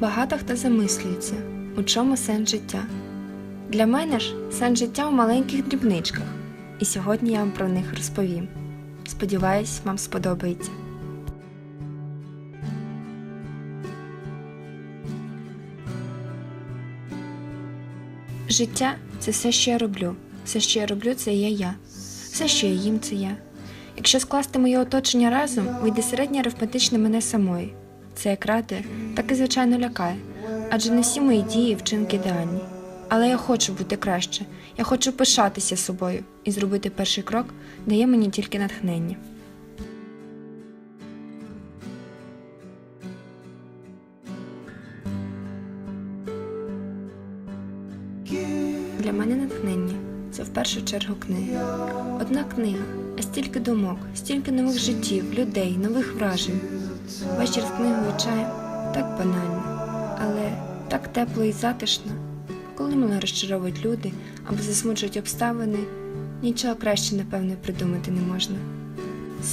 Багато хто замислюється, у чому сенс життя. Для мене ж сенс життя у маленьких дрібничках, і сьогодні я вам про них розповім. Сподіваюсь, вам сподобається. Життя це все, що я роблю. Все, що я роблю, це є я. Все, що я їм, це я. Якщо скласти моє оточення разом, вийде середнє арифметичне мене самої. Це як ради, так і звичайно лякає. Адже не всі мої дії і вчинки ідеальні. Але я хочу бути краще, я хочу пишатися собою і зробити перший крок дає мені тільки натхнення. Для мене натхнення це в першу чергу книги. Одна книга, а стільки думок, стільки нових життів, людей, нових вражень. Вечір з книгою і чаєм так банально, але так тепло і затишно. Коли мене розчаровують люди або засмучують обставини, нічого краще, напевно, придумати не можна.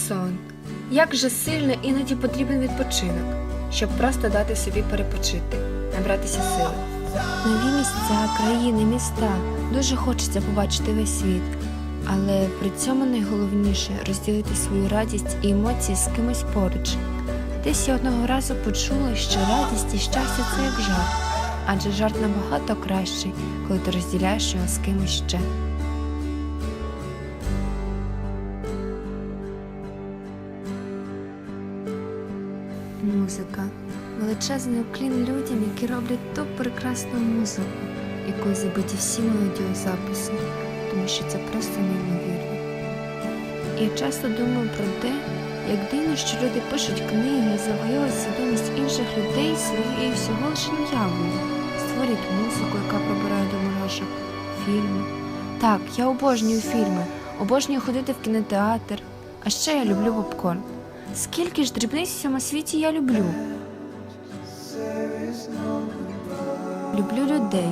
Сон. Як же сильно іноді потрібен відпочинок, щоб просто дати собі перепочити, набратися сили. Нові місця, країни, міста. Дуже хочеться побачити весь світ. Але при цьому найголовніше розділити свою радість і емоції з кимось поруч. Десь я одного разу почула, що радість і щастя це як жарт, адже жарт набагато кращий, коли ти розділяєш його з кимось ще. Музика. Величезний уклін людям, які роблять ту прекрасну музику, якою забиті всі мої аудіозаписи, тому що це просто неймовірно. Я часто думаю про те, як дивно, що люди пишуть книги завоюють свідомість інших людей своєю всього лише уявою, створюють музику, яка пробирає до мурашок, фільми. Так, я обожнюю фільми, обожнюю ходити в кінотеатр, а ще я люблю попкорн. Скільки ж дрібниць в цьому світі я люблю? Люблю людей,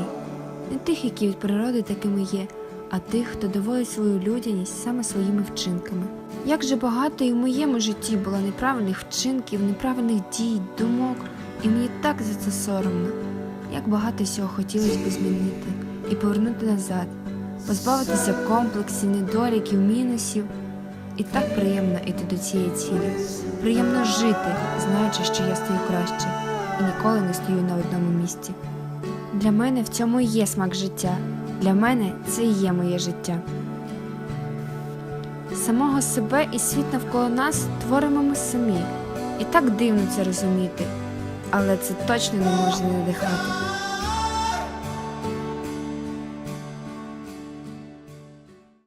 не тих, які від природи такими є, а тих, хто доводить свою людяність саме своїми вчинками. Як же багато і в моєму житті було неправильних вчинків, неправильних дій, думок, і мені так за це соромно. Як багато всього хотілося б змінити і повернути назад, позбавитися комплексів, недоліків, мінусів. І так приємно йти до цієї цілі. Приємно жити, знаючи, що я стою краще і ніколи не стою на одному місці. Для мене в цьому є смак життя. Для мене це і є моє життя. Самого себе і світ навколо нас творимо ми самі. І так дивно це розуміти. Але це точно не може надихати.